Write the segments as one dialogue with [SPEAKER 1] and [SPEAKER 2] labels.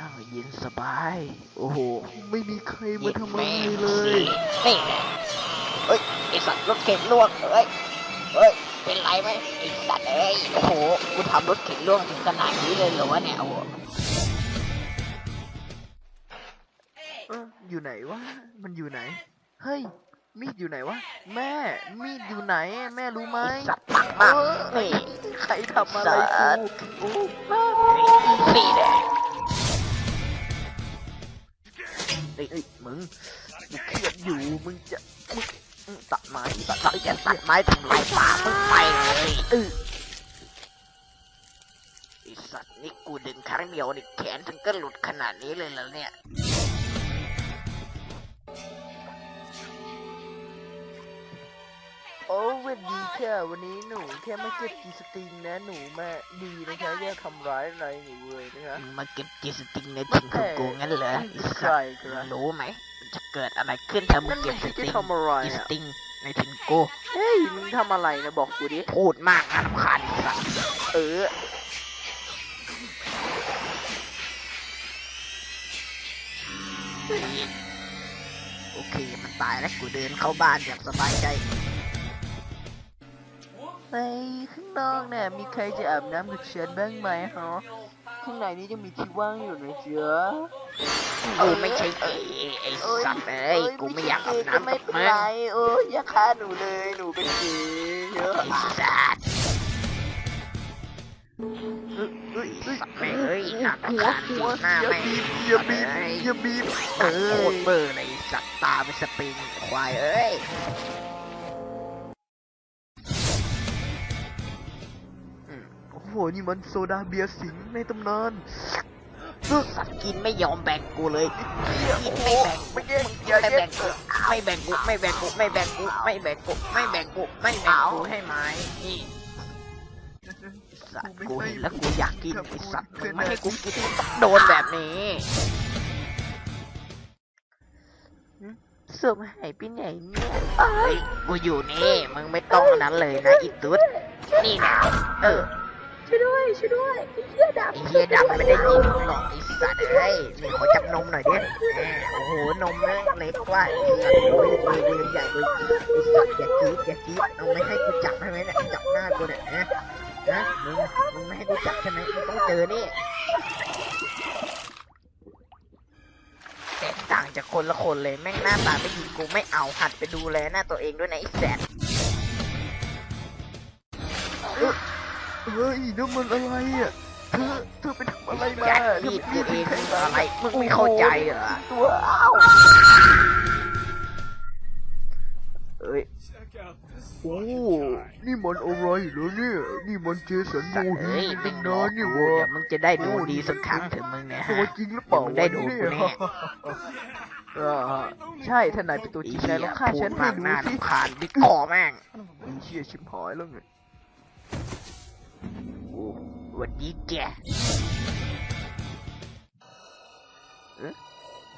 [SPEAKER 1] นั่งเย็นสบาย โอ้โห ไม่มีใครมาทำอะไรเลย
[SPEAKER 2] นี่แหละเฮ้ย ไอสัตว์รถเข็นล่วงเฮ้ยเฮ้ย เป็นไรไหมไอสัตว์เอ้ย โอ้โห กูทำรถเข็นล่วงถึงขนาดนี้เลยเหรอวะเนี่ยโอ้โห
[SPEAKER 1] เอออยู่ไหนวะ มันอยู่ไหน เฮ้ย มีดอยู่ไหนวะ แม่ มีดอยู่ไหน แม่รู้ไหม
[SPEAKER 2] ไอสัตว์ปักมาก
[SPEAKER 1] เออ
[SPEAKER 2] นี่
[SPEAKER 1] ใครทำอะไร
[SPEAKER 2] สัตว์
[SPEAKER 1] กูโอ้
[SPEAKER 2] นี่แหละ
[SPEAKER 1] อ้ยเอ้ยมึงเครียดอยู่มึงจะมึงตัดไม้ตัด
[SPEAKER 2] ไม้จะตัดไม้ทำลายป่ามึงไปเลย
[SPEAKER 1] เออ
[SPEAKER 2] ไอสัตว์นี่กูดึงครั้งเดียวนี่แขนถึงก็หลุดขนาดนี้เลยแล้วเนี่ย
[SPEAKER 1] วันดีค่ะวันนี้หนูแค่มาเก็บกีสติงนะหนูมาดีนะคะอย่าทำร้ายอะไรหนูเลยนะคะ
[SPEAKER 2] มึงมาเก็บจีสติงในถิ่นของกูงั้นเหรอไอ
[SPEAKER 1] ใค
[SPEAKER 2] สั
[SPEAKER 1] ร
[SPEAKER 2] ตว์
[SPEAKER 1] กัน
[SPEAKER 2] รู้ไหมมันจะเกิดอะไรขึ้นถ้ามึ
[SPEAKER 1] นั่
[SPEAKER 2] ง
[SPEAKER 1] น
[SPEAKER 2] เก็
[SPEAKER 1] มั
[SPEAKER 2] บ
[SPEAKER 1] น
[SPEAKER 2] ส
[SPEAKER 1] จะ
[SPEAKER 2] ติง
[SPEAKER 1] ทำอะไร
[SPEAKER 2] จีส
[SPEAKER 1] อะ
[SPEAKER 2] ติงในถิ่นกู
[SPEAKER 1] เฮ้ยมึงทำอะไรนะบอกกูดิ
[SPEAKER 2] พูดมากนะรำคาญไอ้สัตว์
[SPEAKER 1] เออ
[SPEAKER 2] โอเคมันตายแล้วกูเดินเข้าบ้านอย่างสบายใจ
[SPEAKER 1] ในข้างนอกเนี่ยมีใครจะอาบน้ำกับฉันบ้างไหมฮะข้างในนี้ยังมีที่ว่างอยู่นะเจ๊ะ
[SPEAKER 2] เออไม่ใช่เอไอ้สัตว์เอ้ยกูไม่อยากอาบน้ำ
[SPEAKER 1] ไม่
[SPEAKER 2] กับ
[SPEAKER 1] เป็น
[SPEAKER 2] มึง
[SPEAKER 1] ไรเอออย่าฆ่าหนูเลยหนูเป็นเกย์เยอะ
[SPEAKER 2] ไอ้สัตว์
[SPEAKER 1] เอ้ยเอ้ย
[SPEAKER 2] สัตว์แม่งเอ้ยน่า
[SPEAKER 1] หัว
[SPEAKER 2] รำคาญ
[SPEAKER 1] หัว
[SPEAKER 2] หน้า
[SPEAKER 1] อย่า
[SPEAKER 2] แม่ง
[SPEAKER 1] บีบอย่าบีบอย่าบีบเอ
[SPEAKER 2] โค
[SPEAKER 1] อ
[SPEAKER 2] ตรเบอร์เลยไอ้สัตว์ตาเป็นสปริงควายเอ้ย
[SPEAKER 1] โอ้โหนี่มันโซดาเบียร์สิงห์ในตำนาน
[SPEAKER 2] สัตว์กินไม่ยอมแบ่งกูเลย
[SPEAKER 1] โอ้โหไม่แย่งอย่า
[SPEAKER 2] ไม่
[SPEAKER 1] แย่
[SPEAKER 2] แบ่
[SPEAKER 1] ง
[SPEAKER 2] งกูไม่แบ่งกูไม่แบ่งกูไม่แบ่งกูไม่แบ่งกูไม่แบ่งกูไม่แบ่งกูให้ไหมนี่สัตว์กูเห็นแล้วกูอยากกินไอ้สัตว์มึงไม่ให้กูกินต้องโดนแบบนี้
[SPEAKER 1] ศพหายไปไหนเนี่ย
[SPEAKER 2] เฮ้ยกูอยู่นี่มึงไม่ต้องอันนั้นเลยนะอีตุ๊ดนี่นะเออ
[SPEAKER 1] ช่วยด้วยช่วยด้วยไอ้เหี้ยดำ
[SPEAKER 2] ไอ้เฮียดำไม่ได้ยินมึงหรอกไอ้สัตว์เอ้ยนี่ขอจับนมหน่อยดิแหมโอ้โห นมแม่งเล็กกว่าไอ้สัตว์โอ้ยเวรใหญ่เลยไอ้สัตว์อย่ากรีดอย่ากรีดเอาไม่ให้กูจับใช่ไหมเนี่ยจับหน้ากูเนี่ยนะนะมึงมึงไม่ให้กูจับใช่ไหมมึงต้องเจอนี่แตกต่างจากคนละคนเลยแม่งหน้าตาไม่ดีกูไม่เอาหัดไปดูแลหน้าตัวเองด้วยนะไอ้แสบ
[SPEAKER 1] เฮ้ยนั่นมันอะไรอะเธอเธอไปทำอะไรมา
[SPEAKER 2] ยัด
[SPEAKER 1] เธ
[SPEAKER 2] มีด
[SPEAKER 1] ไป
[SPEAKER 2] ตัวเอง
[SPEAKER 1] ใคร
[SPEAKER 2] มึง
[SPEAKER 1] มา
[SPEAKER 2] อะไรมึงไม่เข้าใจเหรอ
[SPEAKER 1] ตัวอ้าวเอ้ยโอ้นี่มันอะไรเหรอเนี่ย นี่มันเจสันโม
[SPEAKER 2] สัตว์
[SPEAKER 1] ฮี
[SPEAKER 2] เอ้ย
[SPEAKER 1] เป็
[SPEAKER 2] มึ
[SPEAKER 1] น
[SPEAKER 2] ง
[SPEAKER 1] นานนี่หวะ
[SPEAKER 2] เดี๋ยวมึงจะได้ดูดีสักครั้งเถอะมึงเนี่ย
[SPEAKER 1] ตัว
[SPEAKER 2] ฮะ
[SPEAKER 1] จริงหรือเปล่า
[SPEAKER 2] มึงได้ดูกูแน่
[SPEAKER 1] เออใช่ถ้านายเป็นตัวจริงนายลองฆ่าฉันให้ดู
[SPEAKER 2] หน้า
[SPEAKER 1] สิ
[SPEAKER 2] รำคาญบิ๊กคอแม่ง
[SPEAKER 1] ไอ้เชี่ยชิบหายแล้วไง
[SPEAKER 2] โอ้ห วันดีแก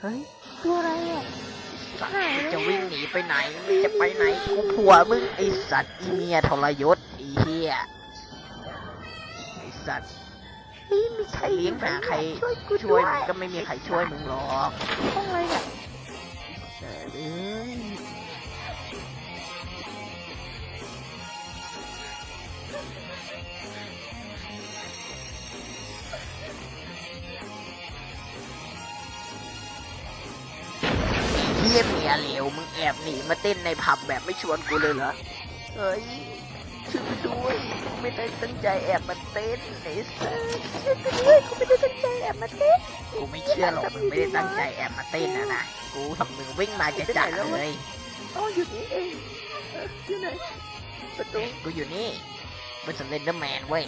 [SPEAKER 1] เฮ้ยตัวอะไรอะ
[SPEAKER 2] สัตว์มึงจะวิ่งหนีไปไหนมึงจะไปไหนกูผัวมึงไอสัตว์อีเมียทรยศไอีเฮียไอสัตว์
[SPEAKER 1] เฮ้ยมีใคร
[SPEAKER 2] เลี้ยงหาใคร
[SPEAKER 1] ช่วยกู
[SPEAKER 2] ช่วย
[SPEAKER 1] ด้
[SPEAKER 2] มึงก็ไม่มีใครช่วยมึงหรอก
[SPEAKER 1] ห้องอะไรเนี่ย ย
[SPEAKER 2] เฮียเมียเหลวมึงแอบหนีมาเต้นในผับแบบไม่ชวนกูเลยเหรอ
[SPEAKER 1] เฮ้ยช่วยกูด้วยกูไม่ได้ตั้งใจแอบมาเต้นไอ้สัสช่วยกูด้วยกูไม่ได้ตั้งใจแอบมาเต้น
[SPEAKER 2] กูไม่เชื่อหรอกมึงไม่ได้ตั้งใจแอบมาเต้นนะนะกูเห็นมึงวิ่งมาจะจัดเลย
[SPEAKER 1] อ๋ออยู่นี่เองเอออยู่ไหนประตู
[SPEAKER 2] กูอยู่นี่เป็นสเลนเดอร์แมนเว้ย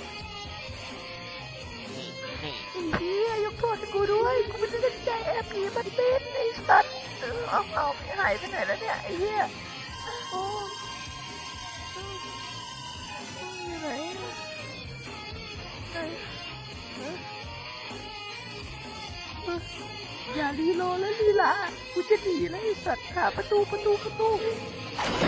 [SPEAKER 1] กโทษให้กูด้วยกูไม่ได้ตั้งใจแอบหนีมาเต้นไอ้สัตว์เอาเอาหายไปไหนแล้วเนี่ยไอ้เหี้ยโอ้ อย่ารีโหลดแล้วลีลากูจะหนีแล้วไอ้สัตว์หาประตูประตูประตู
[SPEAKER 2] ป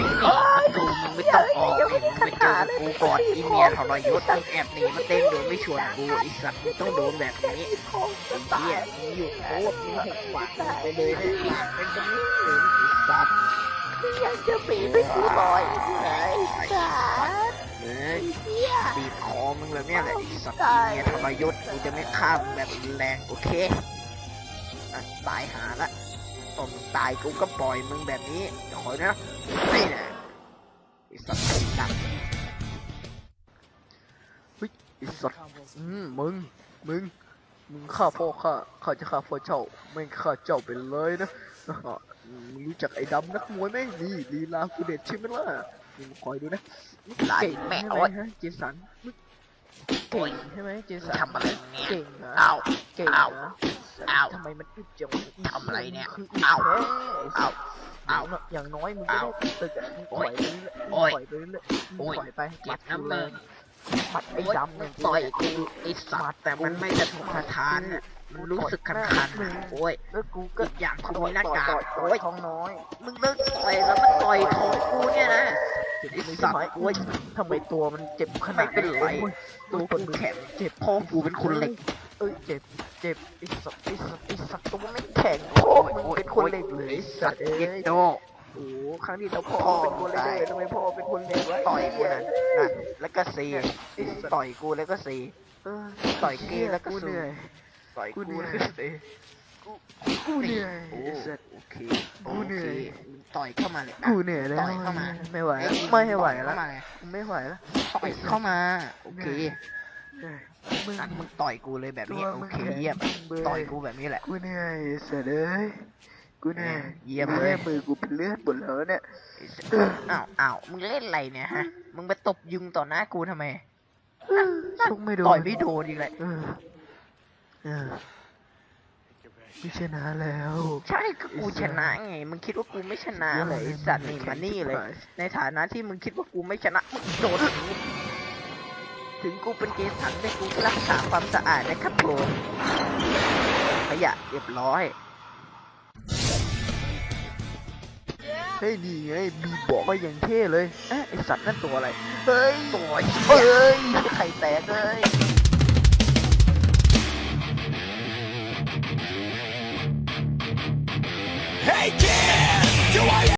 [SPEAKER 2] ระตูมึงไม่ต้องออกเลยมึงไปเจอเลย
[SPEAKER 1] กูกอดอีเมียทรยศมึงแอบหนีมาเต้นโดยไม่ชวนกูไอสัตว์มึงต้องโดนแบบนี้
[SPEAKER 2] ทอง
[SPEAKER 1] ไอ้
[SPEAKER 2] ตา
[SPEAKER 1] เหี้ย
[SPEAKER 2] ย
[SPEAKER 1] มึงอยู่โคตรมึงหกปากมึงไปเลยนะปากเป็นจะไม่ถึงไอ้สัตว์
[SPEAKER 2] ยังจะบีบให้กูลอยอีกเลยสาด
[SPEAKER 1] เฮ้ย
[SPEAKER 2] เหี้ย
[SPEAKER 1] บีบคอมึงเลยเนี่ยแหละไอ้สัตว์อีเมียทรยศกูจะไม่ฆ่ามึงแบบรุนแรงโอเคอะ ตายหาละตอนมึงตายกูก็ปล่อยมึงแบบนี้เดี๋ยวคอยนะนี่นะไอ้สัตว์ไอ้สัตว์เฮ้ยไอ้สัตว์อืมมึง มึง มึงฆ่าพ่อข้าข้าจะฆ่าพ่อเจ้า ไม่ฆ่าเจ้าไปเลยนะอะมึงรู้จักไอ้ดำนักมวยไหมนี่ลีลากูเด็ดใช่ไหมล่ะมึงคอยดูนะมึงเก่ง
[SPEAKER 2] แม่
[SPEAKER 1] ใช่
[SPEAKER 2] โอ๊
[SPEAKER 1] ไหม
[SPEAKER 2] ย
[SPEAKER 1] ฮะเจสันมึง เก่งใช่ไหมเจสัน
[SPEAKER 2] ทำอะไรเนี่ย
[SPEAKER 1] เก่งนะ
[SPEAKER 2] เอา
[SPEAKER 1] เก่ง
[SPEAKER 2] เอา
[SPEAKER 1] นะ
[SPEAKER 2] เอา
[SPEAKER 1] ทำไมมันอึดจังวะ
[SPEAKER 2] ทำอะไรเนี่ย
[SPEAKER 1] คือ
[SPEAKER 2] เอา
[SPEAKER 1] แพ้
[SPEAKER 2] เอา
[SPEAKER 1] เอา
[SPEAKER 2] เอา
[SPEAKER 1] อย่างน้อยมึงก็
[SPEAKER 2] เอา
[SPEAKER 1] ได้ตึกอะมึง
[SPEAKER 2] โอ๊
[SPEAKER 1] ปล่อย
[SPEAKER 2] ย
[SPEAKER 1] ไปเรื่อยๆมึง
[SPEAKER 2] โอ๊ย
[SPEAKER 1] ปล่อยไปเรื่อยๆมึง
[SPEAKER 2] โอ๊ย
[SPEAKER 1] ปล่อยไป
[SPEAKER 2] เจ็บ
[SPEAKER 1] หมัด
[SPEAKER 2] น้ำ
[SPEAKER 1] กูแร
[SPEAKER 2] มึ
[SPEAKER 1] ง
[SPEAKER 2] ง
[SPEAKER 1] หมัดไอ้ดำเนี่ย
[SPEAKER 2] ต่อย
[SPEAKER 1] กู
[SPEAKER 2] กูไอ้สัตว์แต่มันไม่กระทบกระทานน่ะมันรู้สึกคันๆน่ะโอ้ย
[SPEAKER 1] แล้วกูก็
[SPEAKER 2] อีกอย่างกูมีหน้ากาก
[SPEAKER 1] ต่อยต่อย
[SPEAKER 2] โอ๊ย
[SPEAKER 1] ท้องน้อย
[SPEAKER 2] มึงเลิกต่อยแล้วมันต่อยท้องกูเนี่ยนะ
[SPEAKER 1] เจ็บ
[SPEAKER 2] ไอ้
[SPEAKER 1] มือ
[SPEAKER 2] สั
[SPEAKER 1] ใช่
[SPEAKER 2] ตว์
[SPEAKER 1] ไหม
[SPEAKER 2] โอ๊ย
[SPEAKER 1] ทำไมตัวมันเจ็บขนาด
[SPEAKER 2] ไม่เป็นไร
[SPEAKER 1] โอ้ย
[SPEAKER 2] ตัวกูแข็ง
[SPEAKER 1] เจ็บ
[SPEAKER 2] พ่อกูเป็นคนเหล็ก
[SPEAKER 1] เอ้ยเจ็บเจ็บไอ้สัตว์ไอ้สัตว์ไอ้สัตว์ตัวไม่แข็งพ่อมึงเป็นคนเหล็กเลยไอ้สัตว์เอ้
[SPEAKER 2] เย็ด
[SPEAKER 1] ย
[SPEAKER 2] โด
[SPEAKER 1] โอ้โหครั้งที่เราพ่อเป็นคนเหล็กเลยทำไมพ่อเป็นคนเหล็กวะ
[SPEAKER 2] ต่อยกูนั่นนั่นแล้วก็ซี
[SPEAKER 1] ไอ้สัตว์
[SPEAKER 2] ต่อยกูแล้วก็ซี
[SPEAKER 1] เออ
[SPEAKER 2] ต่อยเกย์แล้วก็
[SPEAKER 1] กู
[SPEAKER 2] สู้
[SPEAKER 1] เหนื่อย
[SPEAKER 2] ต่อย
[SPEAKER 1] กู
[SPEAKER 2] กู
[SPEAKER 1] เหนื่อย
[SPEAKER 2] แล้วก็ซี
[SPEAKER 1] กูเหนื่อย
[SPEAKER 2] โอ้
[SPEAKER 1] ไอ้สัตว์
[SPEAKER 2] โอเค
[SPEAKER 1] กูเหนื่อย
[SPEAKER 2] โคมึงต่อยเข้ามาเลยอะ
[SPEAKER 1] กูเหนื่อยแล้ว
[SPEAKER 2] ต่อยเข้ามา
[SPEAKER 1] ไม่ไหว
[SPEAKER 2] เอ้ย
[SPEAKER 1] ไม่ให้ไหว
[SPEAKER 2] ต่อย
[SPEAKER 1] แล้ว
[SPEAKER 2] เข้ามาเลย
[SPEAKER 1] ไม่ไหวแล้ว
[SPEAKER 2] ต่อยเข้ามา โอเค
[SPEAKER 1] เหนื่อยมึง
[SPEAKER 2] นั่นมึงต่อยกูเลยแบบนี้
[SPEAKER 1] ตัว
[SPEAKER 2] โอ
[SPEAKER 1] มึง
[SPEAKER 2] เค
[SPEAKER 1] แข็ง
[SPEAKER 2] เยี่ยม
[SPEAKER 1] เบื่อ
[SPEAKER 2] ต่อยกูแบบนี้แหละ
[SPEAKER 1] กูเหนื่อยไอ้สัตว์เอ้ยกูเหนื่อย
[SPEAKER 2] เยี่ยมเลย
[SPEAKER 1] มือกูเป็นเลือดหมดแล้วเนี่ย
[SPEAKER 2] อ้าวอ้าวมึงเล่นอะไรเนี่ยฮะ มึงไปตบยุงต่อหน้ากูทำไม
[SPEAKER 1] ชกไม่โดน
[SPEAKER 2] ต่อยไม่โดนอีกเลย
[SPEAKER 1] เออเออ ไม่ชนะแล้ว
[SPEAKER 2] ใช่ก็กูชนะไง มึงคิดว่ากูไม่ชนะเลยไอ้สัตว์นี่มานี่เลย ในฐานะที่มึงคิดว่ากูไม่ชนะมึงโดนอย่างนี้ถึงกูเป็นเกสันแต่กูรักษาความสะอาดนะครับผมขยะเรียบร้อย
[SPEAKER 1] เฮ้ยนี่ไงมีบอกมาอย่างเท่เลยเอ๊ะไอสัตว์นั่นตัวอะไร เฮ้ย
[SPEAKER 2] ตัว
[SPEAKER 1] เฮ้ย ไข่แตกเลย
[SPEAKER 3] Hey kid, do I